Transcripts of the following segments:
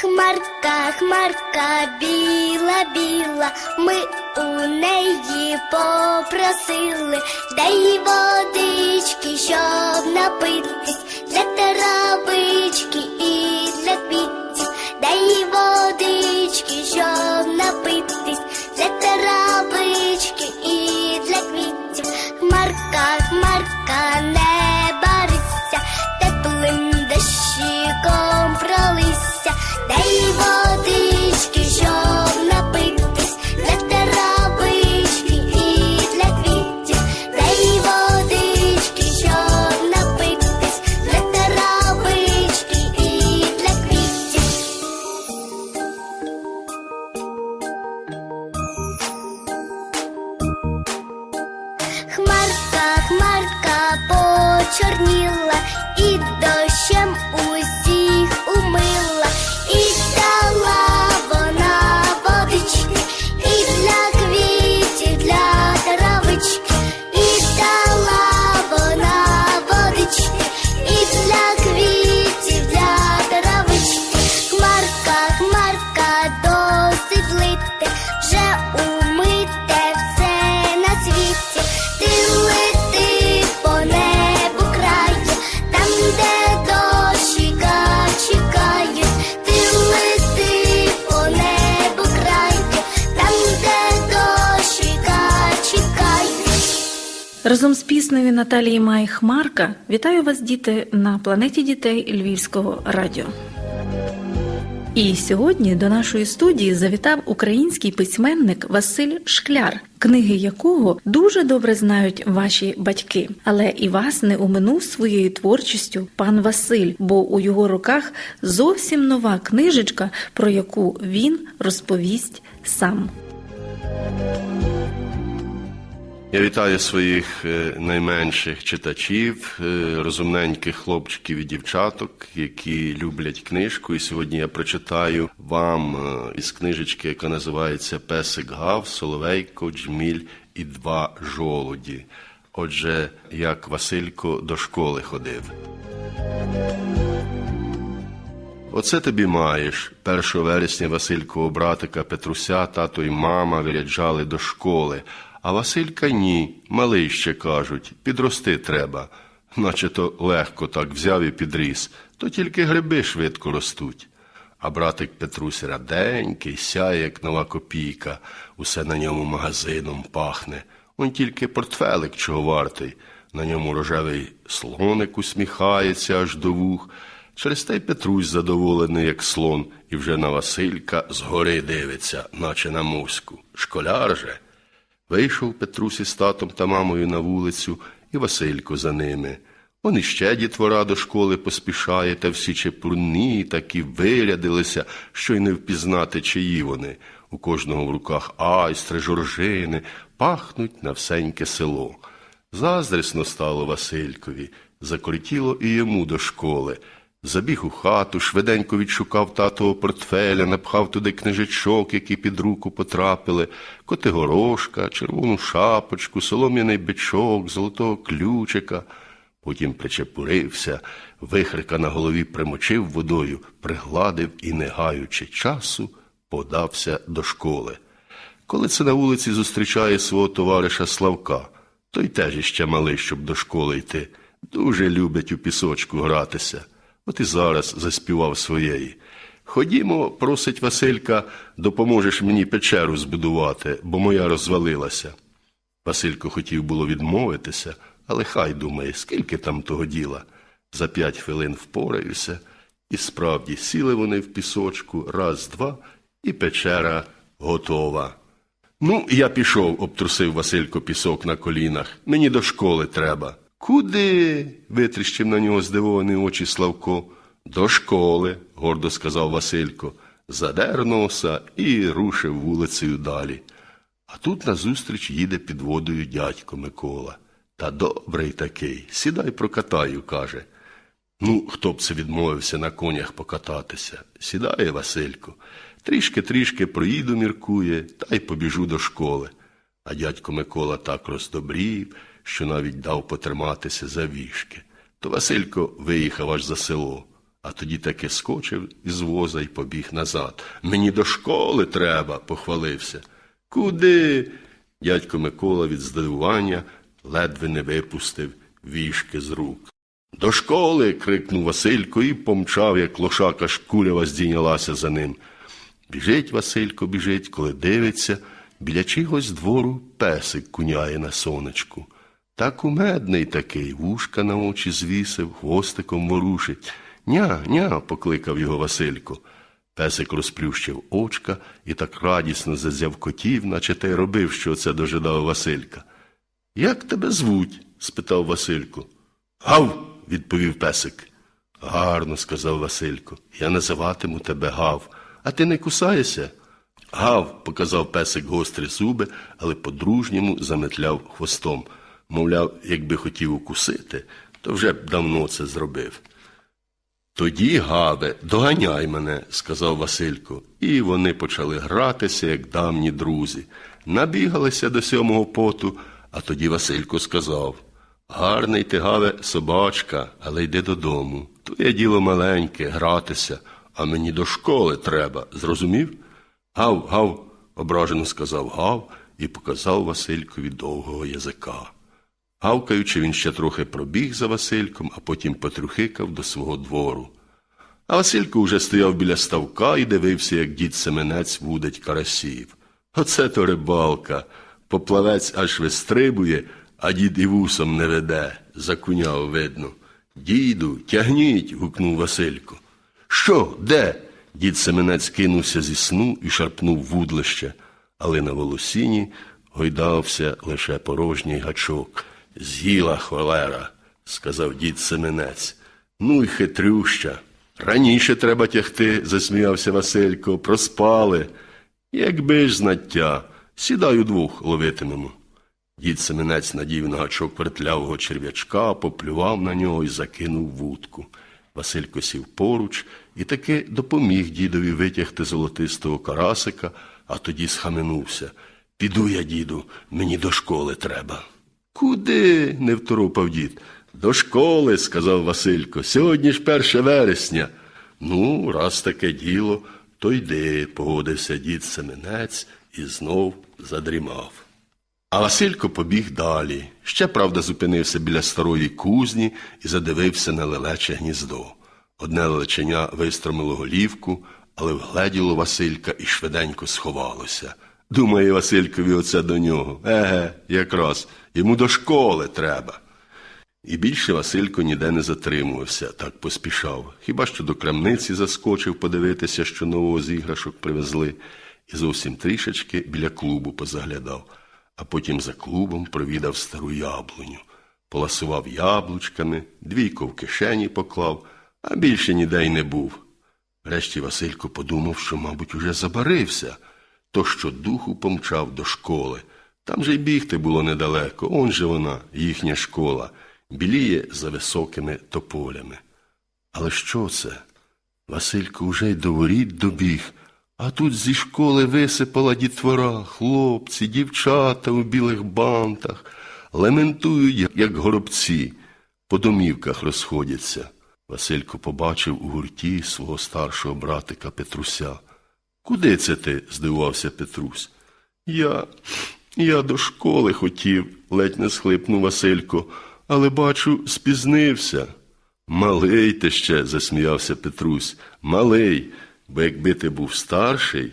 Хмарка, хмарка, біла, біла, ми у неї попросили, дай водички, щоб напитись, для травички і для квітів, дай водички, щоб напитись, для травички почорніла Разом з піснею Наталії Май Хмарка вітаю вас, діти, на планеті дітей Львівського радіо. І сьогодні до нашої студії завітав український письменник Василь Шкляр, книги якого дуже добре знають ваші батьки. Але і вас не уминув своєю творчістю пан Василь, бо у його руках зовсім нова книжечка, про яку він розповість сам. Я вітаю своїх е, найменших читачів, е, розумненьких хлопчиків і дівчаток, які люблять книжку. І сьогодні я прочитаю вам е, із книжечки, яка називається Песик Гав, Соловейко, Джміль і два жолуді. Отже, як Василько до школи ходив. Оце тобі маєш. 1 вересня Василькового братика Петруся, тато і мама виряджали до школи. А Василька ні, малий ще кажуть, підрости треба. Наче то легко так взяв і підріс, то тільки гриби швидко ростуть. А братик Петрусь раденький, сяє, як нова копійка, усе на ньому магазином пахне. Он тільки портфелик чого вартий. На ньому рожевий слоник усміхається аж до вух. Через те й Петрусь задоволений, як слон, і вже на Василька згори дивиться, наче на муську. Школяр же. Вийшов Петрусь із татом та мамою на вулицю, і Василько за ними. Он іще дітвора до школи поспішає, та всі чепурні такі вирядилися, що й не впізнати, чиї вони. У кожного в руках айстри, жоржини, пахнуть на всеньке село. Заздрісно стало Василькові, закортіло і йому до школи. Забіг у хату, швиденько відшукав татового портфеля, напхав туди книжечок, які під руку потрапили, котигорошка, червону шапочку, солом'яний бичок, золотого ключика. Потім причепурився, вихрика на голові примочив водою, пригладив і, не гаючи часу, подався до школи. Коли це на вулиці зустрічає свого товариша Славка, той теж іще малий, щоб до школи йти. Дуже любить у пісочку гратися. От і зараз заспівав своєї. Ходімо, просить Василька, допоможеш мені печеру збудувати, бо моя розвалилася. Василько хотів було відмовитися, але хай думає, скільки там того діла. За п'ять хвилин впораюся, і справді сіли вони в пісочку, раз, два, і печера готова. Ну, я пішов, обтрусив Василько пісок на колінах. Мені до школи треба. Куди? витріщив на нього здивовані очі Славко. До школи, гордо сказав Василько, задер носа і рушив вулицею далі. А тут назустріч їде під водою дядько Микола. Та добрий такий, сідай прокатаю, каже. Ну, хто б це відмовився на конях покататися? Сідає Василько. Трішки-трішки проїду, міркує, та й побіжу до школи. А дядько Микола так роздобрів, що навіть дав потриматися за вішки. То Василько виїхав аж за село. а тоді таки скочив із воза і побіг назад. Мені до школи треба, похвалився. Куди? Дядько Микола від здивування ледве не випустив вішки з рук. До школи. крикнув Василько і помчав, як лошака шкурява здійнялася за ним. Біжить Василько, біжить, коли дивиться, біля чогось двору песик куняє на сонечку. Та кумедний такий, вушка на очі звісив, хвостиком ворушить. Ня, ня, покликав його Василько. Песик розплющив очка і так радісно зазявкотів, наче те й робив, що це дожидав Василька. Як тебе звуть? спитав Василько. Гав, відповів песик. Гарно, сказав Василько. Я називатиму тебе Гав. А ти не кусаєшся? Гав, показав песик гострі зуби, але по-дружньому заметляв хвостом. Мовляв, якби хотів укусити, то вже б давно це зробив. Тоді, Гаве, доганяй мене, сказав Василько, і вони почали гратися, як давні друзі. Набігалися до сьомого поту, а тоді Василько сказав Гарний ти, Гаве, собачка, але йди додому. Твоє діло маленьке, гратися, а мені до школи треба. Зрозумів? Гав, гав, ображено сказав Гав і показав Василькові довгого язика. Гавкаючи, він ще трохи пробіг за Васильком, а потім потрюхикав до свого двору. А Василько вже стояв біля ставка і дивився, як дід Семенець вудить карасів. Оце то рибалка. Поплавець аж вистрибує, а дід і вусом не веде, закуняв видно. Діду, тягніть. гукнув Василько. Що, де? Дід Семенець кинувся зі сну і шарпнув вудлище, але на волосіні гойдався лише порожній гачок. З'їла холера, сказав дід Семенець. Ну й хитрюща. Раніше треба тягти, засміявся Василько, проспали. Якби ж знаття, сідай удвох ловитимемо. Дід Семенець надів на гачок вертлявого черв'ячка, поплював на нього і закинув вудку. Василько сів поруч і таки допоміг дідові витягти золотистого карасика, а тоді схаменувся. Піду я, діду, мені до школи треба. Куди? не второпав дід. До школи, сказав Василько. Сьогодні ж перше вересня. Ну, раз таке діло, то йди, погодився дід Семенець і знов задрімав. А Василько побіг далі. Ще, правда, зупинився біля старої кузні і задивився на лелече гніздо. Одне лелеченя вистромило голівку, але вгледіло Василька і швиденько сховалося. Думає Василькові оце до нього. Еге, якраз, йому до школи треба. І більше Василько ніде не затримувався, так поспішав. Хіба що до крамниці заскочив подивитися, що нового з іграшок привезли, і зовсім трішечки біля клубу позаглядав, а потім за клубом провідав стару яблуню, поласував яблучками, двійко в кишені поклав, а більше ніде й не був. Врешті Василько подумав, що, мабуть, уже забарився, то що духу помчав до школи. Там же й бігти було недалеко, он же вона, їхня школа, біліє за високими тополями. Але що це? Василько уже й до воріт добіг, а тут зі школи висипала дітвора, хлопці, дівчата у білих бантах, лементують, як горобці, по домівках розходяться. Василько побачив у гурті свого старшого братика Петруся. Куди це ти? здивувався Петрусь. Я. Я до школи хотів, ледь не схлипнув Василько, але бачу, спізнився. Малий ти ще, засміявся Петрусь, малий, бо якби ти був старший,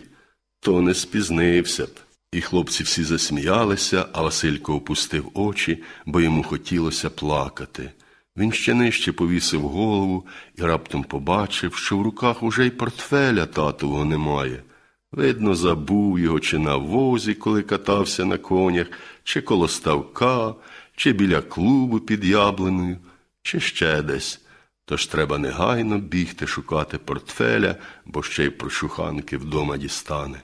то не спізнився б. І хлопці всі засміялися, а Василько опустив очі, бо йому хотілося плакати. Він ще нижче повісив голову і раптом побачив, що в руках уже й портфеля татового немає. Видно, забув його чи на возі, коли катався на конях, чи коло ставка, чи біля клубу під яблуною, чи ще десь. Тож треба негайно бігти шукати портфеля, бо ще й прочуханки вдома дістане.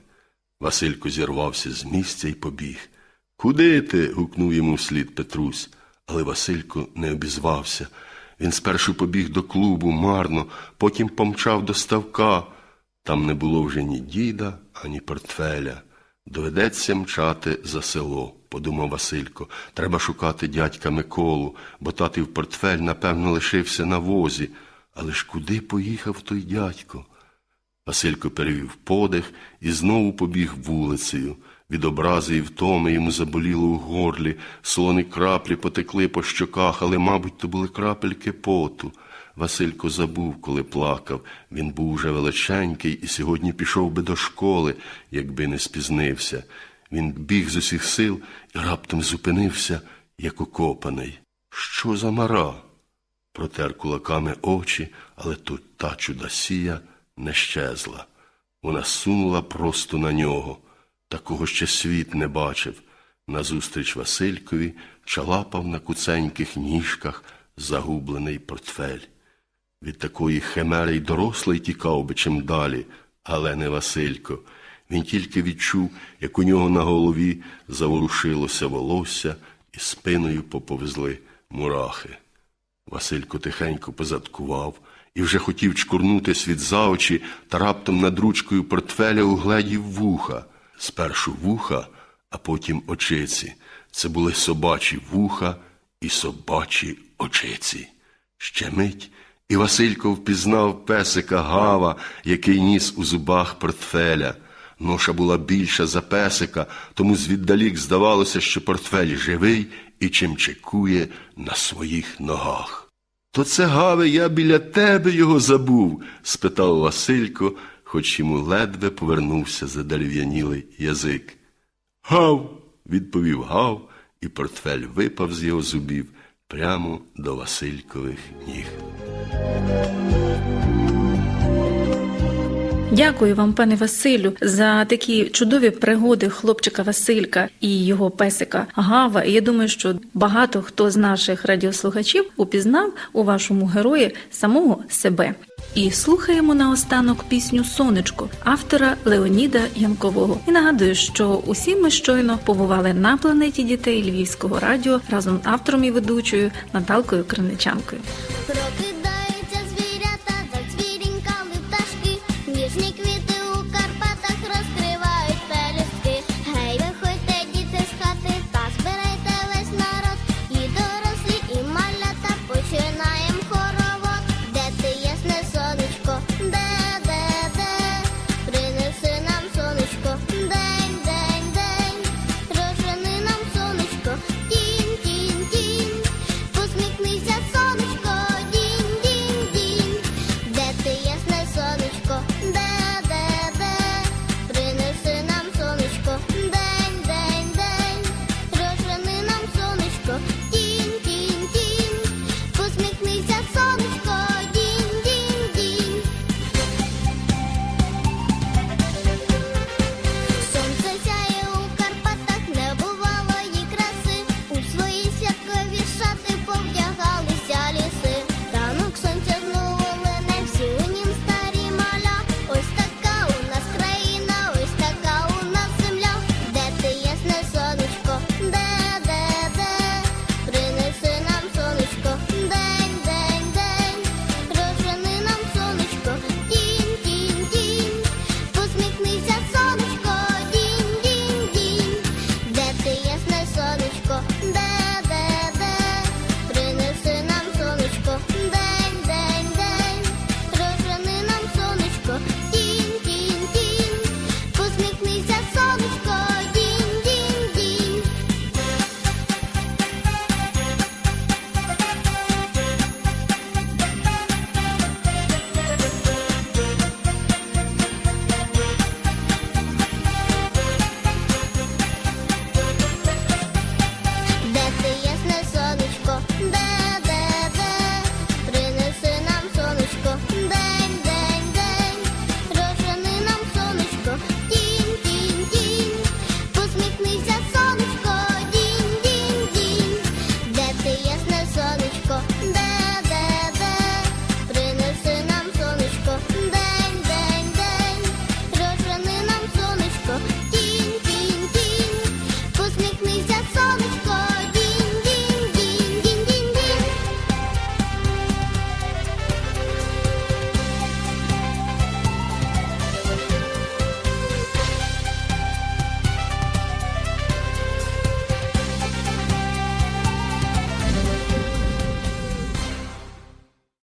Василько зірвався з місця і побіг. Куди ти? гукнув йому вслід Петрусь, але Василько не обізвався. Він спершу побіг до клубу марно, потім помчав до ставка. Там не було вже ні діда, ані портфеля. Доведеться мчати за село, подумав Василько. Треба шукати дядька Миколу, бо татів портфель, напевно, лишився на возі, Але ж куди поїхав той дядько? Василько перевів подих і знову побіг вулицею. Від образи і втоми йому заболіло у горлі, солоні краплі потекли по щоках, але, мабуть, то були крапельки поту. Василько забув, коли плакав. Він був уже величенький і сьогодні пішов би до школи, якби не спізнився. Він біг з усіх сил і раптом зупинився, як укопаний. Що за мара? Протер кулаками очі, але тут та чудосія не щезла. Вона сунула просто на нього. Такого ще світ не бачив. Назустріч Василькові чалапав на куценьких ніжках загублений портфель. Від такої химери й дорослий тікав би чим далі, але не Василько. Він тільки відчув, як у нього на голові заворушилося волосся і спиною поповзли мурахи. Василько тихенько позадкував і вже хотів чкурнути світ за очі, та раптом над ручкою портфеля угледів вуха. Спершу вуха, а потім очиці. Це були собачі вуха і собачі очиці. Ще мить, і Василько впізнав песика Гава, який ніс у зубах портфеля. Ноша була більша за песика, тому звіддалік здавалося, що портфель живий і чимчикує на своїх ногах. То це, Гаве, я біля тебе його забув? спитав Василько, хоч йому ледве повернувся задерев'янілий язик. Гав, відповів Гав, і портфель випав з його зубів прямо до Василькових ніг. Дякую вам, пане Василю, за такі чудові пригоди хлопчика Василька і його песика Гава. Я думаю, що багато хто з наших радіослухачів упізнав у вашому герої самого себе. І слухаємо наостанок пісню Сонечко автора Леоніда Янкового. І нагадую, що усі ми щойно побували на планеті дітей Львівського радіо разом з автором і ведучою Наталкою Криничанкою.